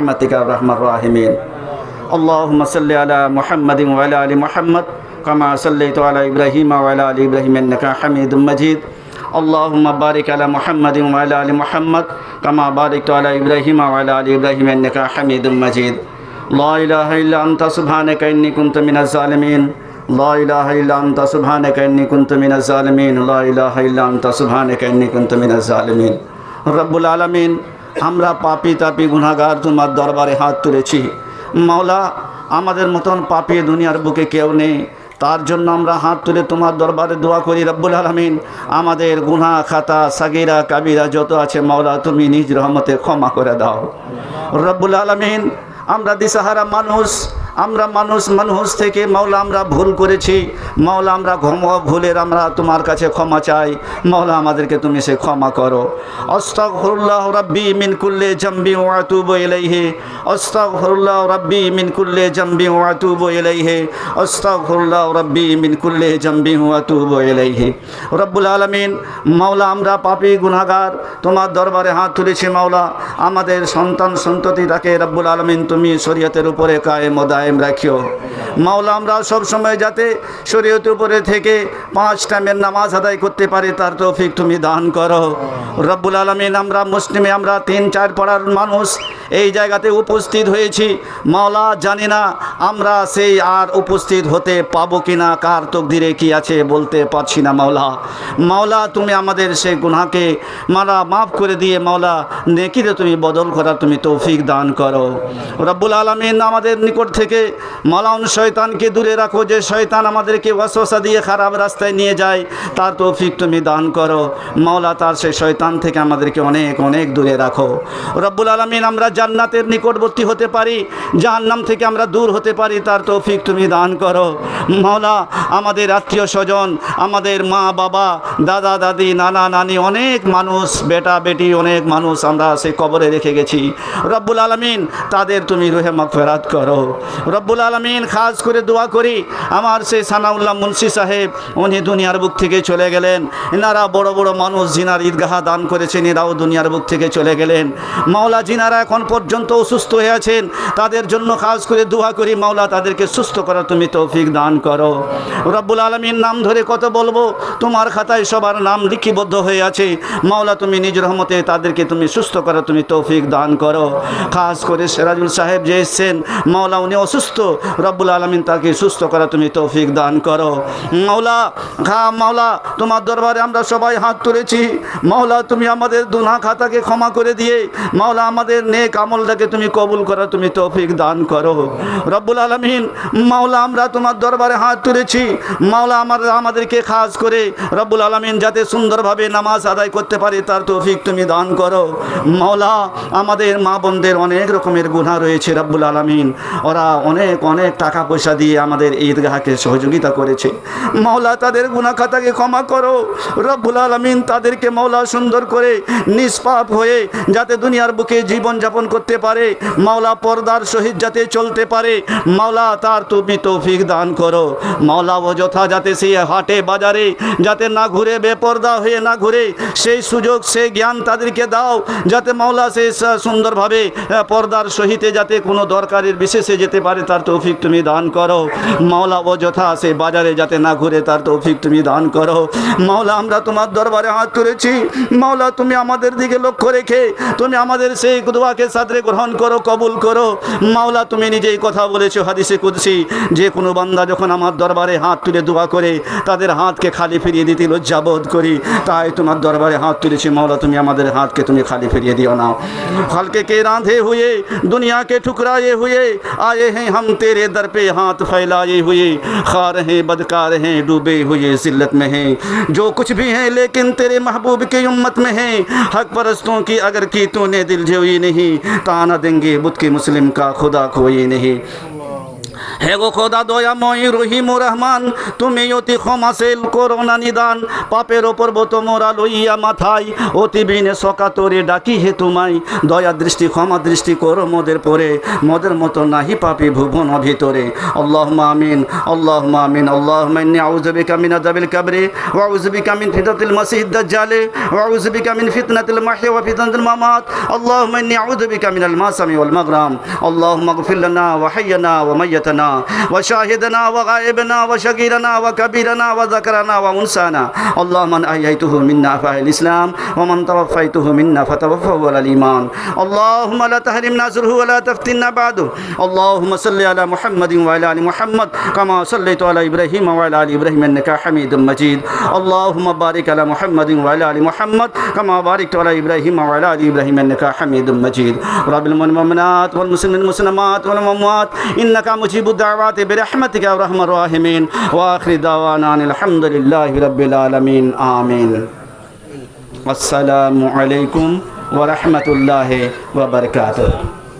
برحمتك يا أرحم اللهم صل على محمد وعلى آل محمد كما صليت على إبراهيم وعلى آل إبراهيم إنك حميد مجيد. اللهم بارك على محمد وعلى آل محمد كما باركت على إبراهيم وعلى آل إبراهيم إنك حميد مجيد. لا إله إلا أنت سبحانك إني كنت من الظالمين. لا إله إلا أنت سبحانك إني كنت من الظالمين. لا إله إلا أنت سبحانك إني كنت من الظالمين. رب العالمين আমরা পাপি তাপি গুণাগার তোমার দরবারে হাত তুলেছি। মাওলা, আমাদের মতন পাপি দুনিয়ার বুকে কেউ নেই। তার জন্য আমরা হাত তুলে তোমার দরবারে দোয়া করি রব্বুল আলমিন। আমাদের গুনা খাতা, সাগিরা, কাবিরা যত আছে মাওলা, তুমি নিজ রহমতে ক্ষমা করে দাও। রব্বুল আলমিন, আমরা দিশাহারা মানুষ আমরা মানুষ মানুষ থেকে মাওলা আমরা ভুল করেছি। মাওলা আমরা ঘম ভুলের আমরা তোমার কাছে ক্ষমা চাই। মাওলা আমাদেরকে তুমি সে ক্ষমা করো। অস্তাগফিরুল্লাহ রাব্বি মিন কুল্লি জামবি ওয়া আতুবু ইলাইহি। অস্তাগফিরুল্লাহ রাব্বি মিন কুল্লি জামবি ওয়া আতুবু ইলাইহি। অস্তাগফিরুল্লাহ রাব্বি মিন কুল্লি জামবি ওয়া আতুবু ইলাইহি। রব্বুল আলামিন, মাওলা আমরা পাপী গুনাহগার, তোমার দরবারে হাত তুলেছি মাওলা। আমাদের সন্তান সন্ততি তাকে রব্বুল আলামিন তুমি শরীয়তের উপরে কায়েম ও দায়েম রাখিও। মাওলা, আমরা সব সময় যাতে শরীয়তের উপরে থেকে পাঁচ টাইমের নামাজ আদায় করতে পারি, তার তৌফিক তুমি দান করো। রব্বুল আলমিন, আমরা মুসলিমে, আমরা তিন, চার পড়ার মানুষ এই জায়গাতে উপস্থিত হয়েছি। মাওলা, জানি না আমরা সেই আর উপস্থিত হতে পাবো কি না কার তকদিরে কি আছে বলতে পারছি না মাওলা। মাওলা, তুমি আমাদের সেই গুনাহকে মালা মাফ করে দিয়ে মাওলা নেকিরে তুমি বদল করার তুমি তৌফিক দান করো। রব্বুল আলমিন, আমাদের নিকট থেকে মালাউন শয়তানকে দূরে রাখো, যে শয়তান আমাদেরকে ওয়াসওয়াসা দিয়ে খারাপ রাস্তায় নিয়ে যায়, তার তৌফিক তুমি দান করো। মাওলা তার সেই শয়তান থেকে আমাদেরকে অনেক অনেক দূরে রাখো। রব্বুল আলমিন, আমরা জান্নাতের নিকটবর্তী হতে পারি, জাহান্নাম থেকে আমরা দূর হতে পারি, তার তৌফিক তুমি দান করো। মাওলা, আমাদের আত্মীয় স্বজন, আমাদের মা, বাবা, দাদা, দাদি, নানা, নানি, অনেক মানুষ, বেটা, বেটি, অনেক মানুষ আমরা সেই কবরে রেখে গেছি। রব্বুল আলমিন, তাদের তুমি রুহে মাগফেরাত করো। রব্বুল আলমিন খাস করে দোয়া করি। আমার সেই সানাউল্লাহ মুন্সি সাহেব, উনি দুনিয়ার বুক থেকে চলে গেলেন। এনারা বড় বড় মানুষ, জিনার ঈদগাহ দান করেছেন, এরাও দুনিয়ার বুক থেকে চলে গেলেন। মাওলা জিনারা এখন পর্যন্ত অসুস্থ হয়ে আছেন। তাদের জন্য খাস করে দোয়া করি, মাওলা তাদেরকে সুস্থ করা তুমি তৌফিক দান করো। রব্বুল আলমীর নাম ধরে কত বলব, তোমার খাতায় সবার নাম লিখিবদ্ধ হয়ে আছে। মাওলা তুমি নিজ রহমতে তাদেরকে তুমি সুস্থ করার তুমি তৌফিক দান করো। খাস করে সেরাজুল সাহেব যে এসছেন, মাওলা উনি অসুস্থ, রব্বুল আলমিন তাকে সুস্থ করা তুমি তৌফিক দান করো। মাওলা খা মাওলা, তোমার দরবারে আমরা সবাই হাত তুলেছি। মাওলা, তুমি আমাদের দুনা খাতাকে ক্ষমা করে দিয়ে, মাওলা, আমাদের নেক আমলটাকে তুমি কবুল করা তুমি তৌফিক দান করো। রব্বুল আলমিন, মাওলা, আমরা তোমার দরবারে হাত তুলেছি। মাওলা, আমার, আমাদেরকে খাস করে রব্বুল আলমিন যাতে সুন্দরভাবে নামাজ আদায় করতে পারে, তার তৌফিক তুমি দান করো। মাওলা, আমাদের মা বোনদের অনেক রকমের গুণা রয়েছে রব্বুল আলমিন। ওরা অনেক অনেক টাকা পয়সা দিয়ে আমাদের ঈদগাহকে সহযোগিতা করেছে। মাওলা তাদের গুণা খাতাকে ক্ষমা করো। রব্বুল আলমিন তাদেরকে মাওলা সুন্দর করে নিষ্পাপ হয়ে যাতে দুনিয়ার বুকে জীবন যাপন করতে পারে। মাওলা পর্দার সহিত যাতে চলতে পারে। মাওলা তার তুমি তৌফিক দান করো। মাওলা অযথা যাতে সে হাটে বাজারে যাতে না ঘুরে, বেপর্দা হয়ে না ঘুরে, সেই সুযোগ, সেই জ্ঞান তাদেরকে দাও। যাতে মাওলা সে সুন্দরভাবে পর্দার সহিতে যাতে কোনো দরকারের বিশেষে যেতে পারে। পারে তার তৌফিক তুমি দান করো। মাওলা অযথা আসে বাজারে যাতে না ঘুরে তার তৌফিক তুমি দান করো। মাওলা, আমরা তোমার দরবারে হাত তুলেছি। মাওলা, তুমি আমাদের দিকে লক্ষ্য রেখে, তুমি আমাদের সেই দোয়াকে সাদরে গ্রহণ করো, কবুল করো। মাওলা, তুমি নিজেই কথা বলেছ হাদিসে কুদসি, যে কোনো বান্দা যখন আমার দরবারে হাত তুলে দোয়া করে, তাদের হাতকে খালি ফিরিয়ে দিতে লজ্জাবোধ করি। তাই তোমার দরবারে হাত তুলেছি। মাওলা, তুমি আমাদের হাতকে তুমি খালি ফিরিয়ে দিও না। খালকে কে রাঁধে হুয়ে, দুনিয়াকে ঠুকরায়ে হুয়ে, আয়ে ہیں ہم تیرے در پہ ہاتھ پھیلائے ہوئے، خار ہیں، بدکار ہیں، ڈوبے ہوئے ذلت میں ہیں۔ جو کچھ بھی ہیں، لیکن تیرے محبوب کی امت میں ہیں۔ حق پرستوں کی اگر کی تو نے دل جوئی نہیں، تانا دیں گے بدھ کے مسلم کا خدا کوئی نہیں۔ হে গো খোদা দয়াময় রহিম রহমান, তুমি অতি ক্ষমাশীল করোনা নিদান। পাপের ওপর মোরা লইয়া মাথায়, অতি বিনে সকা তোরে ডাকি হে তোমায়। দয়া দৃষ্টি, ক্ষমা দৃষ্টি করো মদের পরে, মদের মতো নাহি পাপি ভুবন ভিতরে। আল্লাহ মামিন আল্লাহ মামিন আল্লাহ মাইন আউজবি কামিন আজাবিল কাবরে ওয়াউজবি কামিন ফিতাতিল মাসিহ দাজ্জালে ওয়াউজবি কামিন ফিতনাতিল মাহি ওয়া ফিতনাতিল মামাত। আল্লাহ মাইন আউজবি কামিন আল মাসামি ওয়াল মাগরাম। আল্লাহ মাগফির লানা ওয়া হাইয়ানা ওয়া মাইয়াতানা। وميتنا وشاهدنا وغائبنا وشقيرنا وكبيرنا وذكرنا وانسانا اللهم من أحييته منا فاهل الإسلام ومن توفيته منا فتوفه على الإيمان. اللهم لا تحرمنا زره ولا تفتنا بعده. اللهم صل على محمد وعلى آل محمد كما صليت على إبراهيم وعلى آل إبراهيم إنك حميد مجيد. اللهم بارك على محمد وعلى آل محمد كما باركت على إبراهيم وعلى آل إبراهيم إنك حميد مجيد. رب المؤمنات والمسلمين المسلمات والأموات إنك مجيب الدعوات برحمتك يا أرحم الراحمين. وآخر دعوانا أن الحمد لله رب العالمين. آمين. السلام عليكم ورحمة الله وبركاته.